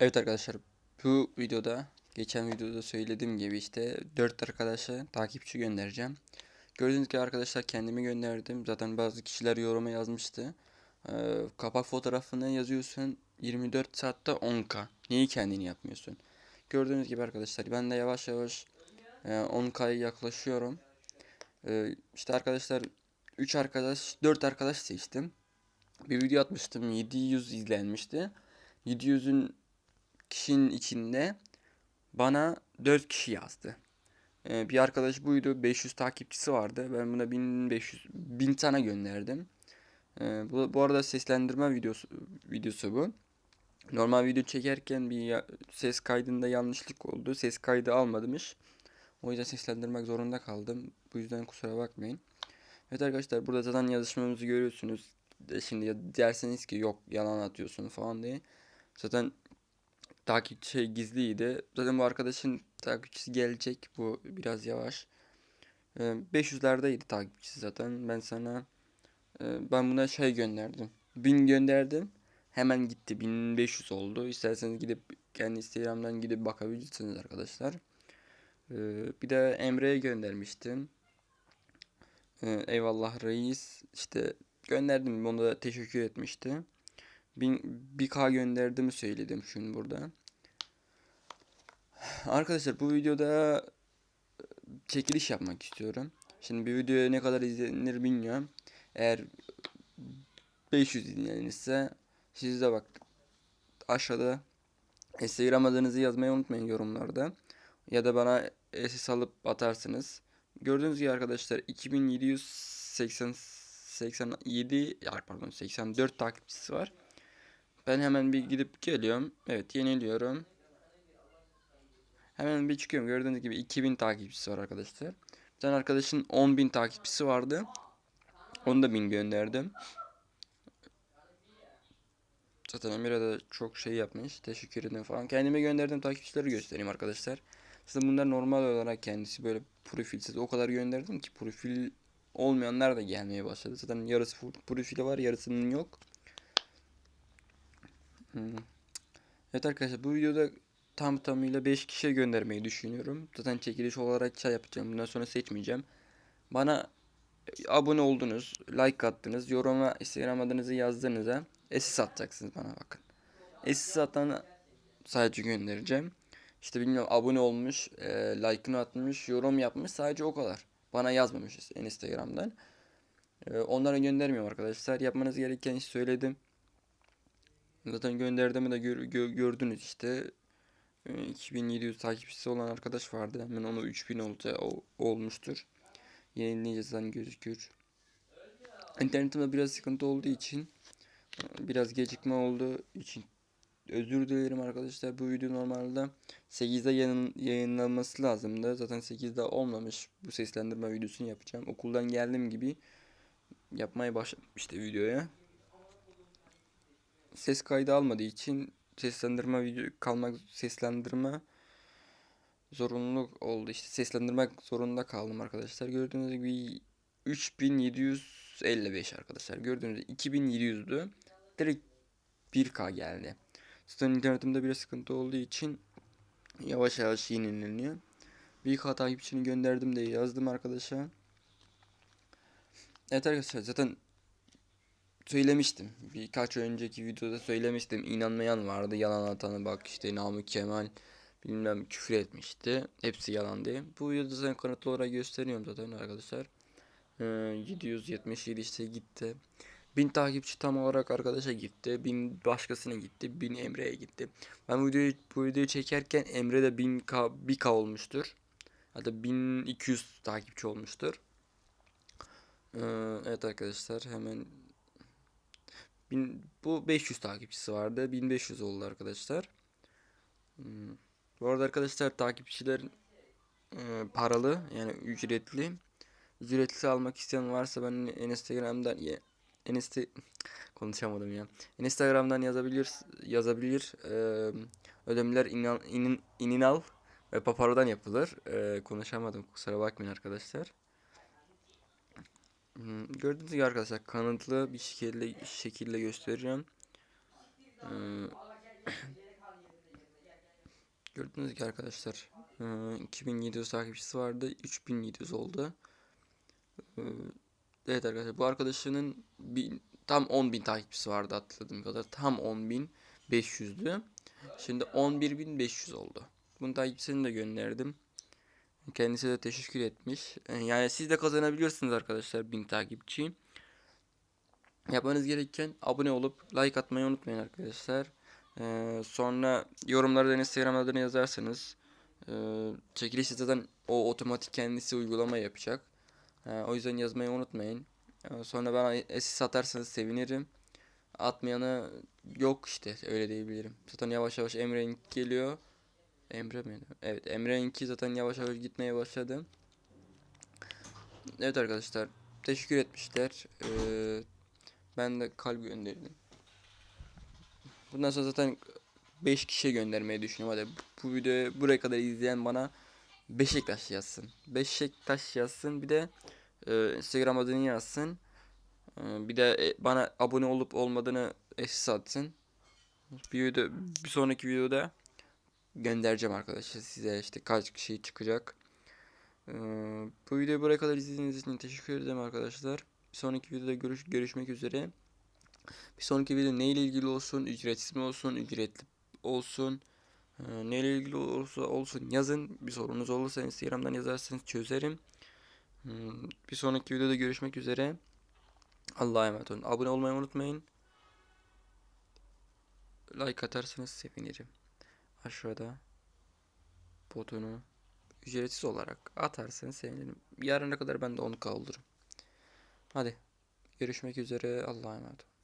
Evet arkadaşlar bu videoda geçen videoda söylediğim gibi işte 4 arkadaşa takipçi göndereceğim. Gördüğünüz gibi arkadaşlar kendimi gönderdim. Zaten bazı kişiler yoruma yazmıştı. Ee, kapak fotoğrafını yazıyorsun 24 saatte 10k. Niye kendini yapmıyorsun? Gördüğünüz gibi arkadaşlar ben de yavaş yavaş e, 10k'ya yaklaşıyorum. Ee, işte arkadaşlar 3 arkadaş 4 arkadaş seçtim. Bir video atmıştım 700 izlenmişti. 700'ün kişinin içinde bana 4 kişi yazdı. Ee, bir arkadaş buydu. 500 takipçisi vardı. Ben buna 1500 1000 tane gönderdim. Ee, bu, bu arada seslendirme videosu videosu bu. Normal video çekerken bir ya- ses kaydında yanlışlık oldu. Ses kaydı almadımmış. O yüzden seslendirmek zorunda kaldım. Bu yüzden kusura bakmayın. Evet arkadaşlar burada zaten yazışmamızı görüyorsunuz. Şimdi derseniz ki yok yalan atıyorsun falan diye. Zaten takip şey gizliydi. Zaten bu arkadaşın takipçisi gelecek. Bu biraz yavaş. Ee, 500'lerdeydi takipçisi zaten. Ben sana e, ben buna şey gönderdim. 1000 gönderdim. Hemen gitti. 1500 oldu. İsterseniz gidip kendi Instagram'dan gidip bakabilirsiniz arkadaşlar. Ee, bir de Emre'ye göndermiştim. Ee, eyvallah reis. İşte gönderdim. Ona da teşekkür etmişti. Bin, bir K gönderdiğimi söyledim şimdi burada. Arkadaşlar bu videoda çekiliş yapmak istiyorum. Şimdi bir videoya ne kadar izlenir bilmiyorum. Eğer 500 izlenirse siz de bak aşağıda Instagram adınızı yazmayı unutmayın yorumlarda. Ya da bana SS alıp atarsınız. Gördüğünüz gibi arkadaşlar 2780 87 ya pardon 84 takipçisi var. Ben hemen bir gidip geliyorum. Evet yeniliyorum. Hemen bir çıkıyorum. Gördüğünüz gibi 2000 takipçisi var arkadaşlar. Bir tane arkadaşın 10.000 takipçisi vardı. Onu da 1000 gönderdim. Zaten Emir'e de çok şey yapmış. Teşekkür ederim falan. Kendime gönderdiğim takipçileri göstereyim arkadaşlar. Zaten bunlar normal olarak kendisi böyle profilsiz. O kadar gönderdim ki profil olmayanlar da gelmeye başladı. Zaten yarısı profili var yarısının yok. Evet arkadaşlar bu videoda tam tamıyla 5 kişiye göndermeyi düşünüyorum. Zaten çekiliş olarak şey yapacağım. Bundan sonra seçmeyeceğim. Bana e, abone oldunuz, like attınız, yoruma Instagram adınızı yazdığınızda SS atacaksınız bana bakın. SS atan sadece göndereceğim. İşte bilmiyorum abone olmuş, e, like'ını atmış, yorum yapmış sadece o kadar. Bana yazmamış Instagram'dan. E, onlara göndermiyorum arkadaşlar. Yapmanız gereken söyledim. Zaten gönderdiğimi de gör- gö- gördünüz işte. Ee, 2700 takipçisi olan arkadaş vardı. Hemen onu 3000 olca o, olmuştur. Yenileyeceğiz zaten gözüküyor. İnternetimde biraz sıkıntı olduğu için e, biraz gecikme olduğu için özür dilerim arkadaşlar. Bu video normalde 8'de yayın, yayınlanması lazımdı. Zaten 8'de olmamış. Bu seslendirme videosunu yapacağım. Okuldan geldiğim gibi yapmaya başladım işte videoya ses kaydı almadığı için seslendirme video kalmak seslendirme zorunluluk oldu. İşte seslendirmek zorunda kaldım arkadaşlar. Gördüğünüz gibi 3755 arkadaşlar. Gördüğünüz gibi 2700'dü. Direkt 1K geldi. Zaten internetimde bir sıkıntı olduğu için yavaş yavaş yenileniyor. 1K takipçini gönderdim diye yazdım arkadaşa. Evet arkadaşlar zaten söylemiştim. Birkaç önceki videoda söylemiştim. İnanmayan vardı. Yalan atanı bak işte Namık Kemal bilmem küfür etmişti. Hepsi yalan diye. Bu videoda zaten kanıtlı olarak gösteriyorum zaten arkadaşlar. Ee, 777 işte gitti. 1000 takipçi tam olarak arkadaşa gitti. 1000 başkasına gitti. 1000 Emre'ye gitti. Ben bu videoyu, bu videoyu çekerken Emre de 1000K, 1K olmuştur. Hatta 1200 takipçi olmuştur. Ee, evet arkadaşlar hemen Bin, bu 500 takipçisi vardı. 1500 oldu arkadaşlar. Hmm. Bu arada arkadaşlar takipçiler e, paralı yani ücretli. Ücretli almak isteyen varsa ben Instagram'dan ya Insta konuşamadım ya. Instagram'dan yazabilir yazabilir. Ee, ödemeler inan, inin, ininal ve paparodan yapılır. Ee, konuşamadım kusura bakmayın arkadaşlar. Hmm, Gördüğünüz gibi arkadaşlar kanıtlı bir şekilde şekilde göstereceğim. Hmm, Gördüğünüz gibi arkadaşlar e, 2700 takipçisi vardı. 3700 oldu. E, Evet arkadaşlar bu arkadaşının bin, tam 10.000 takipçisi vardı hatırladığım kadar. Tam 10.500'dü. Şimdi 11.500 oldu. Bunun takipçisini de gönderdim. Kendisi de teşekkür etmiş. E, Yani siz de kazanabiliyorsunuz arkadaşlar 1000 takipçi. Yapmanız gereken abone olup like atmayı unutmayın arkadaşlar. Ee, sonra yorumlarda Instagram adını yazarsanız e, çekiliş zaten o otomatik kendisi uygulama yapacak. Ee, o yüzden yazmayı unutmayın. Ee, sonra bana SS atarsanız sevinirim. Atmayanı yok işte öyle diyebilirim. Zaten yavaş yavaş Emre'nin geliyor. Emre mi? Evet Emre'ninki zaten yavaş yavaş gitmeye başladı. Evet arkadaşlar teşekkür etmişler. Ee, ben de kalp gönderdim. Bundan sonra zaten 5 kişiye göndermeyi düşünüyorum. Hadi bu videoyu buraya kadar izleyen bana Beşiktaş yazsın. Beşiktaş yazsın. Bir de e, Instagram adını yazsın. E, bir de e, bana abone olup olmadığını SS atsın. Bir video, bir sonraki videoda göndereceğim arkadaşlar size işte kaç kişi çıkacak. E, bu videoyu buraya kadar izlediğiniz için teşekkür ederim arkadaşlar. Bir sonraki videoda görüş, görüşmek üzere. Bir sonraki video neyle ilgili olsun, ücretsiz mi olsun, ücretli olsun, e, neyle ilgili olursa olsun yazın. Bir sorunuz olursa Instagram'dan yazarsanız çözerim. Hmm, Bir sonraki videoda görüşmek üzere. Allah'a emanet olun. Abone olmayı unutmayın. Like atarsanız sevinirim. Aşağıda botonu ücretsiz olarak atarsanız sevinirim. Yarına kadar ben de onu kaldırırım. Hadi görüşmek üzere. Allah'a emanet olun.